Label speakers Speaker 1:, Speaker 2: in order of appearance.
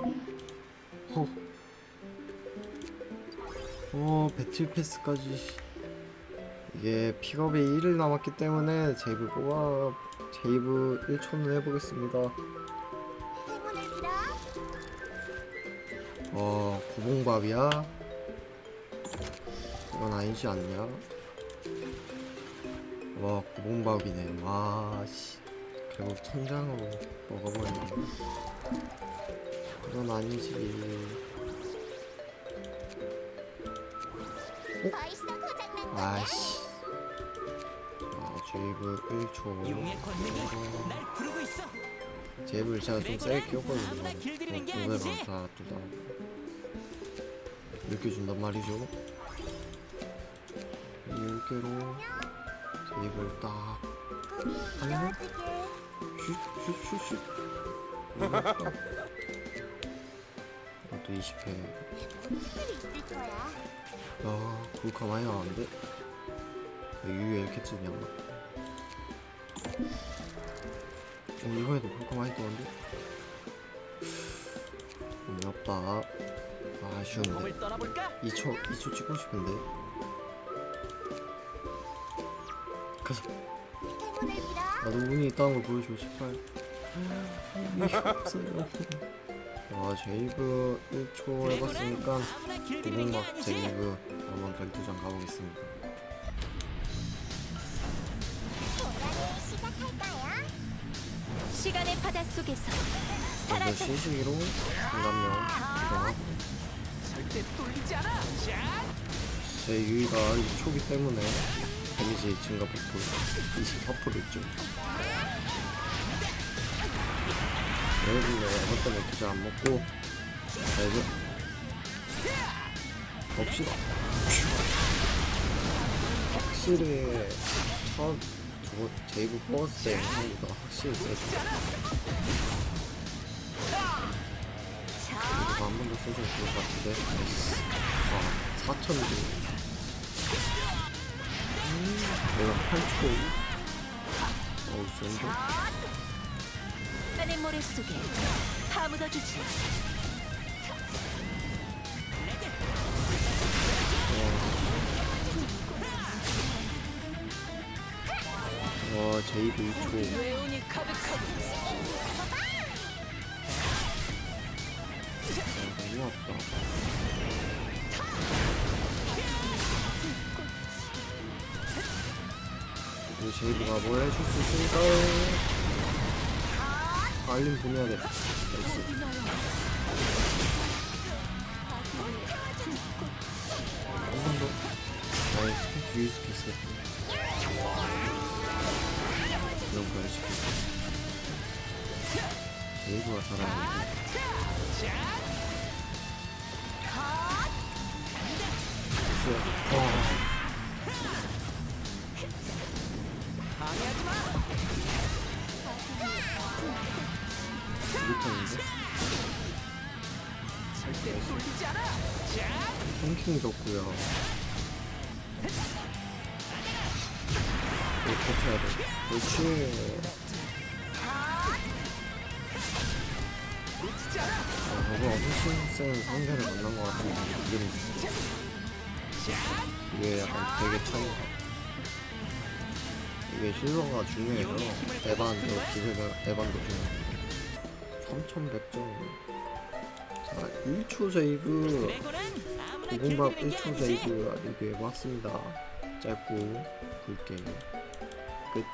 Speaker 1: 허. 어 배틀 패스까지. 이게 픽업이 1일 남았기 때문에 제이브 뽑아 제이브 1초는 해보겠습니다.
Speaker 2: 어
Speaker 1: 구봉밥이야? 이건 아니지 않냐? 와 구봉밥이네. 와 씨. 결국 천장으로 먹어버리네 이건 아니지
Speaker 2: 거야?
Speaker 1: 아씨 아 제이브 1초
Speaker 3: 용의 권능이 날 부르고 있어.
Speaker 1: 제이브를 제가 좀 세게 끼웠거든요
Speaker 3: 아무나 길들이는 게
Speaker 1: 두배로
Speaker 3: 아니지?
Speaker 1: 다 두다 이렇게 준단 말이죠 이렇게로 제이브를 딱.
Speaker 2: 이루어지게.
Speaker 1: 슛슛슛슛 이것도 20회
Speaker 2: 특별히 있을 거야.
Speaker 1: 야 그거 많이 나왔는데 유유 이렇게 찌냐 어 이번에도 그거 많이 떠는데? 음, 없다. 아, 아쉬운데.
Speaker 3: 몸을 떠나볼까?
Speaker 1: 2초 2초 찍고 싶은데. 가자. 나도 운이 있다는 걸 보여주고 싶어요. 운이 없어요 와 제이브 1초 해봤으니까 고공막. 제이브 한번 별도장 가보겠습니다?
Speaker 4: 시간의 바다 속에서
Speaker 1: 먼저
Speaker 4: 사라져
Speaker 3: 절대 뚫리지 않아. 자,
Speaker 1: 제 유의가 2초기 때문에 데미지 증가 폭도 24% 있죠 여러분들 이것 때문에 기자 안 먹고 자 이제 봅시다 확실히 첫 두번 제이브 뽑았을 때 영상보다 확실히 세죠 이거 한 번 더 써주면 좋을 것 같은데? 아 4,000개. 내가 8초. 어우 센데
Speaker 4: 시간의 모래 속에 파묻어 주지.
Speaker 1: 와 제이브 2초.
Speaker 4: 외운이 가득하고
Speaker 1: 아, 너무 아프다. 우리 제이브가 뭘 해줄 수 있을까요? 알림 보내야 돼 나이스 한번 더. 나이스 유이스케스 이런 거 해줄게 제이브가 살아야 돼 와.
Speaker 3: 방해하지 마. 자,
Speaker 1: 홈킹 줬고요. 이거 버텨야 돼. 그렇지. 아, 저거 엄청 센 상대를 만난 것 같은데 이름. 이게 약간 되게 차이가. 이게 실버가 중요해서 에반도 기회가 에반도 중요해 3100점. 자 1초 제이브.
Speaker 3: 레고는 아무나
Speaker 1: 고공밥
Speaker 3: 길들이는 게
Speaker 1: 1초
Speaker 3: 아니지.
Speaker 1: 제이브 리뷰해 봤습니다. 짧고 굵게. 끝